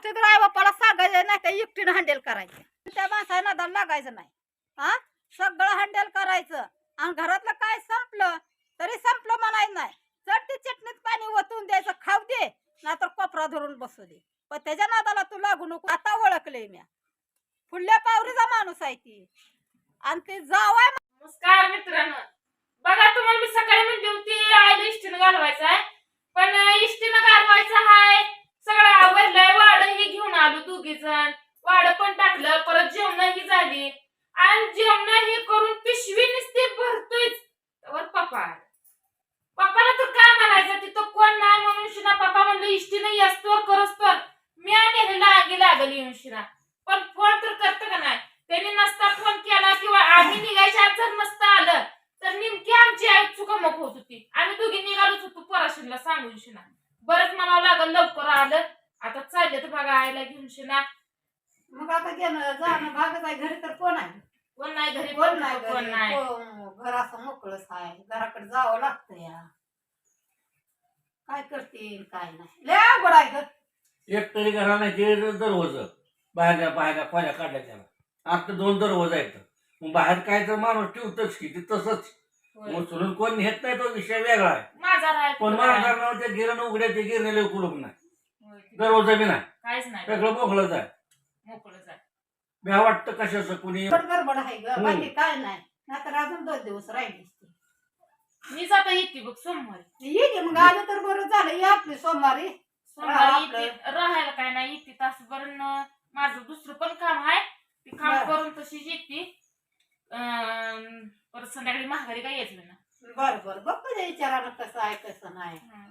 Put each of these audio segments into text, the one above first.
गोष्टी तर आई बापाला सांगायचं नाही त्या एकटीनं हँडल करायचं. त्या माणसाला नादाला लागायचं नाही. हा? सगळं हँडल करायचं. आणि घरातलं काय संपलं तरी संपलं म्हणायचं नाही. चट चटणीत पाणी ओतून द्यायचं खाऊ दे नाहीतर कोपरा धरून बसू दे. पण त्याच्या नादाला तू लागू नको आता ओळखले म्या. फुडल्या पावरीचा माणूस आहे ती. आणि ते जावाय नमस्कार मित्रांनो. बघा तुम्हाला मी सकाळी म्हणली होती आईला इष्टीनं घालवायचं आहे पण इष्टीनं घालवायचं आहे सगळं आवडलंय वाड ही घेऊन आलो दोघी जण. वाड पण टाकलं परत जेवण ही झाली. आणि जेवण हे करून पिशवी नुसती भरतोयच. पप्पा पप्पाला तर काय म्हणायचं तिथं कोण नाही म्हणून शिना पप्पा म्हणलं इष्टीनं असतो करस तर मी आणि आगी लागली येऊन शिना पण फोन तर करतं का नाही? त्यांनी नसता फोन केला किंवा आम्ही निघायच्या जर नसतं आलं तर नेमकी आमची आई चुकामक होत होती. आम्ही दोघी निघालोच होतो पराशीला सांगून शिना बरंच म्हणावं लागलं लवकर आलं आता चालले तर बघा शिना मग आता घेणं जाणं भागत आहे. घरी तर कोण आहे? कोण नाही घरी कोण नाही कोण घरी? नाही. कोण- घर असं मोकळच आहे. घराकडे जावं लागतं या. काय करते काय नाही. लय अवघड आहे ग. एक तरी घराला जे दरवाज. बाहेर बाहेर खोल्या काढल्या त्याला. आता दोन दरवाज आहेत. मग बाहेर काय तर माणूस ठेवतच की ते तसंच. मग सोडून कोण नेत नाही तो विषय वेगळा आहे. माझा राय पण माणसाला नाव त्या गिरण उघड्या ते गिरणेला कुलूप नाही. दरवाजा बी नाही काहीच नाही. सगळं मोकळंच आहे. मोकळं जाय भ्या वाटतं कशाचं कुणी? पण गडबड आहे ग. हम्म. बाकी काय नाही. नाहीतर अजून दोन दिवस राहिली मी जाता येते बघ सोमवारी. ये की मग आलं तर बरं झालं. ये आपली सोमवारी. सोमवारी आपलं. येते. राहायला काय नाही. येते तासभर न माझं दुसरं पण काम आहे. ते काम बरं. करून तशीच येते. अं, परत संध्याकाळी महागारी काय यायचं ना. बर बर. बघ तुझ्या विचारानं कसं आहे कसं नाही. हं.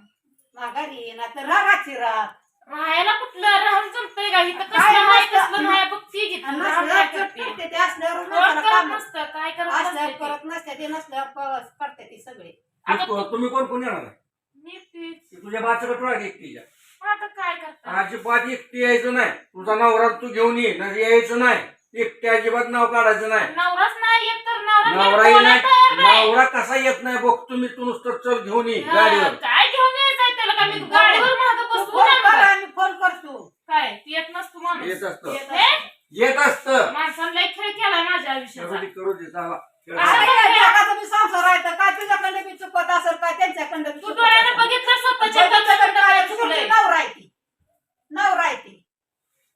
माघारी ना तर रागाची राग राहायला कुठलं राहून जमतंय का इथं कसलं. कसलं नाही बघ ती घेते आणि राहून नसल्यावर काय करते? ते असल्यावर नसतं काय करत. करत नसते नसल्यावर प- करते ती सगळे तुम्ही कोण कोण येणार? मी. ती तुझ्या बाचं कटोळा एकटीच्या पण आता काय करता अजिबात एकटी यायचं नाही तुझा नवरा तू घेऊन ये नाही यायचं नाही एकटी अजिबात नाव काढायचं नाही नवराच नाही येत तर नवरा नाही. नवरा कसा येत नाही बघ तुम्ही तू नुसतं चल घेऊन ये हं, गाडीवर काय घेऊन यायचंय त्याला का मी गाडीवर मागं तू बसवू फोन नाही कर का? आम्ही फोन करतो काय ती येत नसतो माणूस येत असतं येत हे? येत असतं माणसाला लय खेळ केलाय माझ्या आयुष्याचा करू दे करू दे चला खेळ. काय? काय काय बी तू डोळ्याने असेल. बघितलं स्वतःच्या डोळ्यात काय काय चुकली चुकलंय.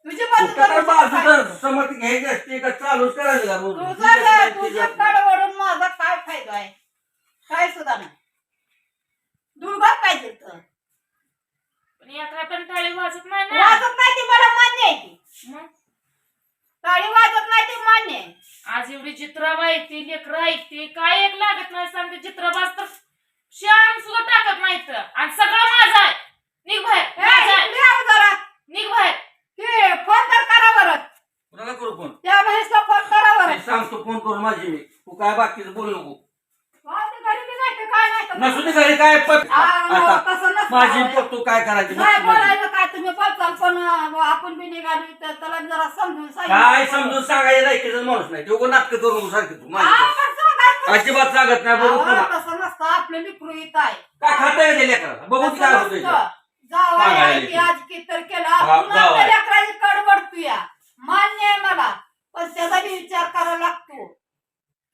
तुझी कुठं तर करून बाजू काय? तर समज घ्यायची असते का चालूच करायचं का रोज? तुझं काय, तुझ्या कडवडून माझा काय फायदा आहे काय सुद्धा नाही दुर्गा पाहिजे तर पण एका हाताने टाळी वाजत नाही ना. वाजत नाही ती मला मान्य आहे ती. मग? टाळी वाजत नाही ती मान्य आहे. आज एवढी चित्राबा येते लेकरं ऐकते काय एक लागत नाही सांगते. चित्राबाज तर श्याम सुद्धा टाकत नाही तर आणि सगळं माझं आहे. निघ बाहेर. ए, माझं आहे. इकडे आव जरा. निघ बाहेर. ते फोन तर करा बरं. कुणाला करू फोन त्या महेशला फोन करा बरं. मी सांगतो फोन करून माझी मी. तू काय बाकीचं बोलू नको. माझी घरी बी नाही तर काय नाही तर- नसू दे घरी काय पण. आ, आता. तसं नसतं. माझी बघ तू काय करायची? नाही माझी. बोलायचं काय तुम्ही बोलताल पण अं, आपण बी निघाली तर त्याला जरा समजून काय समजून सांगायला ऐकायचं माणूस नाही. तो नाटक करू नको सारखी तू माझी. अजिबात सांगत नाही बघू तुला तसं नसतं आपलं लिकरू येत आहे. काय खाता येते लेकराला? बघू की काय होतं इथं. जावाय सांगायला आहे की येते. आज की तर केला. हा, पुन्हा जावई. आपल्या लेकराची कडवड तुया मान्य आहे मला. पण त्याचा बी विचार करावा लागतो.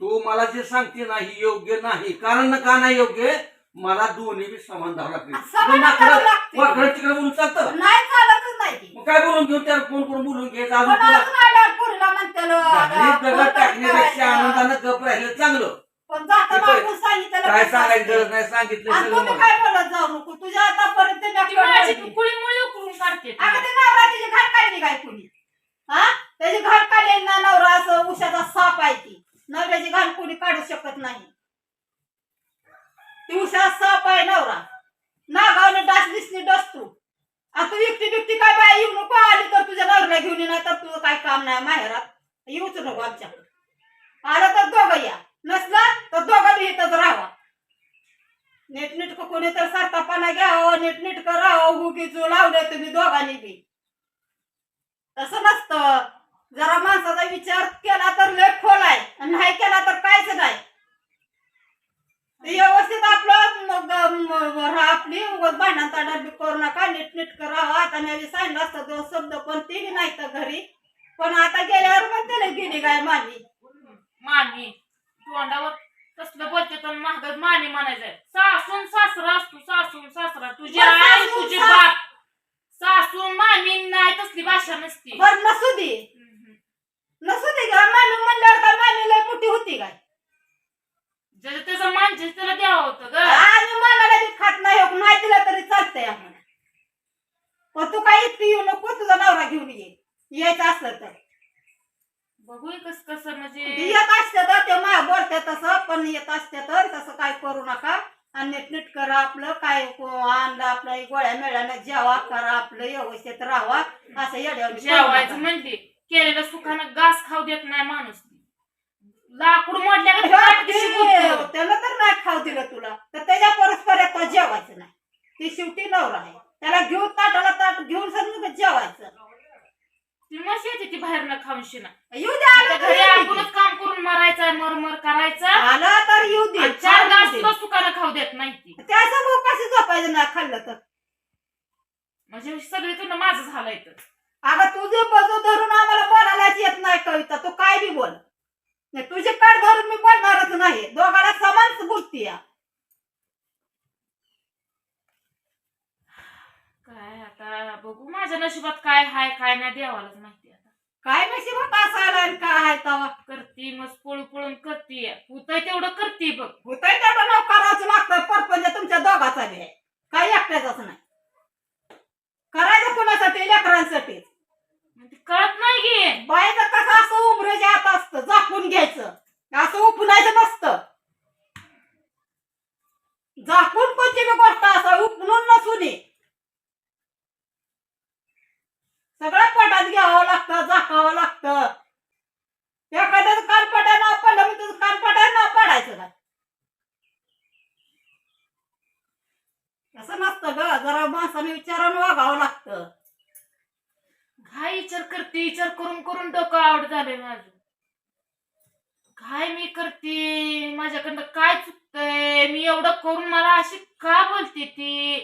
तू मला जे सांगते नाही योग्य नाही. कारण का नाही योग्य? मला दोन्ही बी समान धाव लागते समान करावं लागते. वाकडं तिकडे बोलून चालतं? नाही चालतच नाही ती मग काय बोलून घेऊन त्याला फोन करून बोलून घ्यायचं अजून पण तुला अजून आल्यावर पुरीला म्हणते घरी दगड टाकण्यापेक्षा आनंदानं गप राहिलं चांगलं पण जाताना ते पण आपण सांगितलं काय सांगायची. गरज नाही सांगितलं आणि सगळं तुम्ही मला. काय बोलत जाऊ नको तुझ्या आतापर्यंत मी ती माझी अगं कुळी मुळी उकळून काढते ती. ते नवरा तिची घाट काढली काय कुणी हा त्याची घाट काढली ना नवरा असं उशाचा साप आहे ती नवऱ्याची घाट कुणी काढू शकत नाही ती उशाचा साप आहे नवरा नागावने डास दिसली डसतो आता तू एकटी बिकटी काय बाय येऊ नको आली तर तुझ्या नवऱ्याला घेऊन येणार तर तुझं काय काम नाही माहेरात? येऊच नको आमच्याकडे. आलं तर दोघं या. नसलं तर दोघं बी इथंच राहावा. नीटनीटकं कोणी तर सरतापणा घ्यावं नीटनीटकं राहावं. उगीच लावलं लावले तुम्ही दोघांनी बी. तसं नसतं जरा माणसाचा विचार केला तर लय खोल आहे आणि नाही केला तर कायच नाही ते व्यवस्थित आपलं मग म- म- आपली उगाच भांडण ताडा बी करू नका नीट नीट करावं आता मी आधी सांगितलं असतं दोन शब्द पण होती बी नाही तर घरी पण आता गेल्यावर काय मामी मामी तोंडावर कसलं बोलते तर महागात मामी म्हणायचंय सासून सासरा असतो सासून सासरा. तुझी बरं, आई सासून तुझी सास- बाप. सासून मामी नाही तसली भाषा नसती. बर नसू दे. हम्म. नसू दे का मामी म्हणल्यावर काय मामी लय मोठी होती काय? ज्याचं त्याचं मान जे त्याला द्यावं होतं ग. आम्ही मनाला बी खात नाही हो, नाही दिला तरी चालतंय आम्हाला. पण तू काय इतकी येऊ नको तुझा नवरा घेऊन ये. यायचं असलं तर. बघू कस कसं म्हणजे येत असते तर ते मा बोलते तसं पण येत असते तर तसं काय करू नका. आणि नीट नीट करा आपलं काय आणलं आपलं गोळ्या मेळ्यानं जेवा करा आपलं व्यवस्थित राहावा. असं जेवायचं म्हणली केलेलं सुखानं घास खाऊ देत नाही माणूस. लाकूड मोडल्या का ताट कशी बोलतो? त्याला तर नाही खाऊ दिलं तुला. तर त्याच्या परस्पर तो जेवायचं नाही. ती शेवटी नवरा आहे. त्याला घेऊन ताटाला ताट घेऊन सगळं जेवायचं. ती मशी येते ती बाहेरनं खाऊन शिना येऊ दे आलं आता तर घरी येऊ दे. आपणच काम करून मरायचं मरमर करायचं आलं तर येऊ दे आणि चार चार घास दे. सुद्धा सुखानं खाऊ देत नाही ती त्याचं भाऊ कसं झोपायचं नाही खाल्लं तर सगळी तुला माझं झालंय तर अगं तुझे बजू धरून आम्हाला बोलायलाच येत नाही कविता तू काय बी बोल. नाही, तुझे काढ धरून मी बोलणारच नाही. दोघाला समान बोलती काय आता बघू माझ्या नशिबात काय हाय काय नाही देवालाच माहिती आता. काय नशिबात असं आलं आणि काय आहे तवा? करती मग पळू पळून करती. होतंय तेवढं करती बघ. होतंय तेवढं नाव करावंच लागतं परपंच तुमच्या दोघाचा बी आहे. काही एकट्याचाच नाही करायचं कुणासाठी लेकरांसाठी मग ते कळत नाही की बायचं कसं असं उमरेच्या आत असतं झाकून घ्यायचं असं उपनायचं नसतं झाकून कोणती बी गोष्ट असं उकलून नसून सगळं पटात घ्यावं लागतं झाकावं लागतं. एखाद्याचं कान नाव पडलं मी तुझं कान नाव पडायचं का? असं नसतं ग. जरा माणसाने विचारानं वागावं लागतं. घाई विचार करते विचार करून करून डोकं आवड झालंय माझं. काय मी करते. माझ्याकडनं काय चुकतंय मी एवढं करून मला अशी का बोलते ती?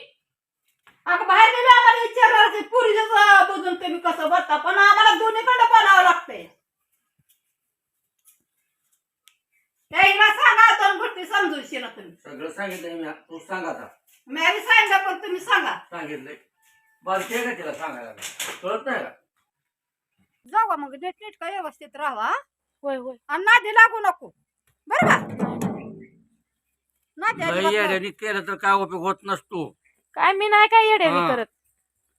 अगं बाहेर गेले आम्हाला विचारणार पुरीच बघून तुम्ही कसं बोलता पण आम्हाला दोन्हीकडे बोलावं लागतंय. त्याला सांगा दोन गोष्टी समजून ना तुम्ही. सगळं सांगितलंय मी तू सांग आता. मी आधी सांगितलं पण तुम्ही सांगा. सांगितलंय. बारकी आहे का तिला सांगायला? कळत नाही का? जाऊ मग नीट नीट का व्यवस्थित राहा होय होय. आणि नादी लागू नको. बरं का? नादी लई अजिबात लागू. येड्याने केलं तर काय उपयोग होत नसतो. काय मी नाही काय येडे हा. करत.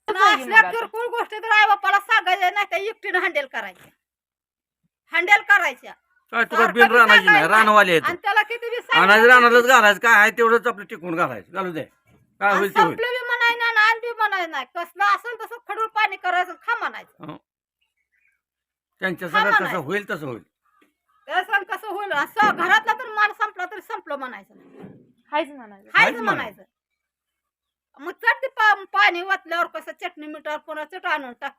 आणि असल्या किरकोळ गोष्टी तर आई बापाला सांगायच्या नाही त्या एकटीनं हँडल करायच्या हँडल करायच्या काय तुला सारखं बिन बी राहण्याची नाही सांगायचं. रानवाले आहेत आणि त्याला किती बी अनाज सांगितलं रानालाच घालायचं काय आहे तेवढंच आपलं टिकून घालायचं. घालू दे. काय आणि होईल ते होईल. संपलं बी म्हणाय ना आणि बी म्हणाय नाही. कसलं असेल तसं खडूळ पाणी करायचं खा म्हणायचं. त्यांच्या हा सगळं म्हणायचं. कसं होईल तसं होईल. त्याचं कसं होईल. असं घरातला तर माल संपला तरी संपलं म्हणायचं नाही. हायच म्हणायचं. हायच हायच म्हणायचं. मग चटणी पा- पाणी वाचल्यावर कसं चटणी मिठावर पुन्हा चट आणून टाक.